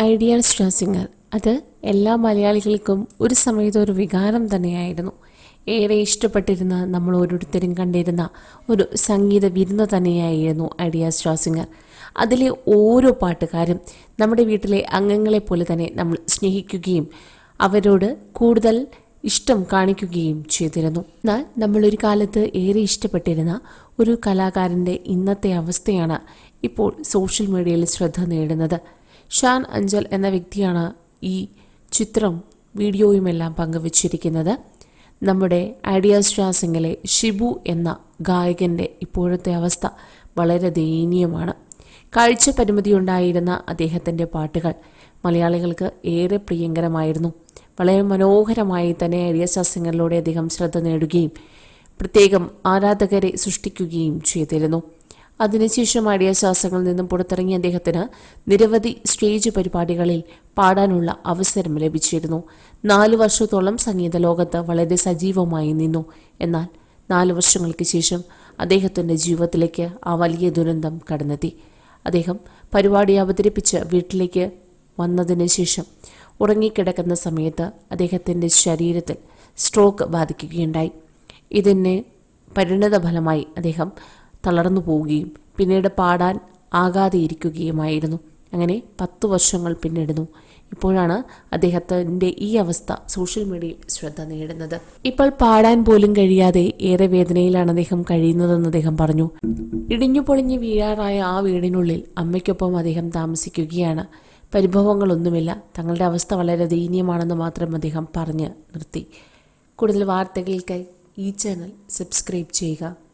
Ideal star singer അത് എല്ലാ മലയാളികൾക്കും ഒരു സമയത്ത് ഒരു വികാരം തന്നെയായിരുന്നു. ഏറെ ഇഷ്ടപ്പെട്ടിരുന്ന നമ്മൾ ഓരോരുത്തരും കണ്ടിരുന്ന ഒരു സംഗീത വിരുന്ന് തന്നെയായിരുന്നു ഐഡിയ സ്റ്റാർ സിംഗർ അതിലെ ഓരോ പാട്ടുകാരും നമ്മുടെ വീട്ടിലെ അംഗങ്ങളെ പോലെ തന്നെ നമ്മൾ സ്നേഹിക്കുകയും അവരോട് കൂടുതൽ ഇഷ്ടം കാണിക്കുകയും ചെയ്തിരുന്നു. എന്നാൽ നമ്മളൊരു കാലത്ത് ഏറെ ഇഷ്ടപ്പെട്ടിരുന്ന ഒരു കലാകാരന്റെ ഇന്നത്തെ അവസ്ഥയാണ് ഇപ്പോൾ സോഷ്യൽ മീഡിയയിൽ ശ്രദ്ധ നേടുന്നത്. ഷാൻ അഞ്ചൽ എന്ന വ്യക്തിയാണ് ഈ ചിത്രം വീഡിയോയുമെല്ലാം പങ്കുവച്ചിരിക്കുന്നത്. നമ്മുടെ ഐഡിയ സ്റ്റാർ സിംഗിലെ ഷിബു എന്ന ഗായകന്റെ ഇപ്പോഴത്തെ അവസ്ഥ വളരെ ദയനീയമാണ്. കാഴ്ച പരിമിതിയുണ്ടായിരുന്ന അദ്ദേഹത്തിന്റെ പാട്ടുകൾ മലയാളികൾക്ക് ഏറെ പ്രിയങ്കരമായിരുന്നു. വളരെ മനോഹരമായി തന്നെ ഐഡിയ സ്റ്റാർ സിംഗറിലൂടെ അദ്ദേഹം ശ്രദ്ധ നേടുകയും പ്രത്യേകം ആരാധകരെ സൃഷ്ടിക്കുകയും ചെയ്തിരുന്നു. അതിനുശേഷം ആടിയ ശ്വാസങ്ങളിൽ നിന്നും പുറത്തിറങ്ങിയ അദ്ദേഹത്തിന് നിരവധി സ്റ്റേജ് പരിപാടികളിൽ പാടാനുള്ള അവസരം ലഭിച്ചിരുന്നു. നാലു വർഷത്തോളം സംഗീത ലോകത്ത് വളരെ സജീവമായി നിന്നു. എന്നാൽ നാല് വർഷങ്ങൾക്ക് ശേഷം അദ്ദേഹത്തിന്റെ ജീവിതത്തിലേക്ക് ആ വലിയ ദുരന്തം കടന്നെത്തി. അദ്ദേഹം പരിപാടി അവതരിപ്പിച്ച് വീട്ടിലേക്ക് വന്നതിന് ശേഷം ഉറങ്ങിക്കിടക്കുന്ന സമയത്ത് അദ്ദേഹത്തിന്റെ ശരീരത്തിൽ സ്ട്രോക്ക് ബാധിക്കുകയുണ്ടായി. ഇതിന് പരിണത ഫലമായി അദ്ദേഹം തളർന്നു പോവുകയും പിന്നീട് പാടാൻ ആകാതെ ഇരിക്കുകയുമായിരുന്നു. അങ്ങനെ പത്തു വർഷങ്ങൾ പിന്നിടുന്നു. ഇപ്പോഴാണ് അദ്ദേഹത്തിന്റെ ഈ അവസ്ഥ സോഷ്യൽ മീഡിയയിൽ ശ്രദ്ധ നേടുന്നത്. ഇപ്പോൾ പാടാൻ പോലും കഴിയാതെ ഏറെ വേദനയിലാണ് അദ്ദേഹം കഴിയുന്നതെന്ന് അദ്ദേഹം പറഞ്ഞു. ഇടിഞ്ഞു പൊളിഞ്ഞ് വീഴാറായ ആ വീടിനുള്ളിൽ അമ്മയ്ക്കൊപ്പം അദ്ദേഹം താമസിക്കുകയാണ്. പരിഭവങ്ങളൊന്നുമില്ല. തങ്ങളുടെ അവസ്ഥ വളരെ ദയനീയമാണെന്ന് മാത്രം അദ്ദേഹം പറഞ്ഞ് നിർത്തി. കൂടുതൽ വാർത്തകൾക്കായി ഈ ചാനൽ സബ്സ്ക്രൈബ് ചെയ്യുക.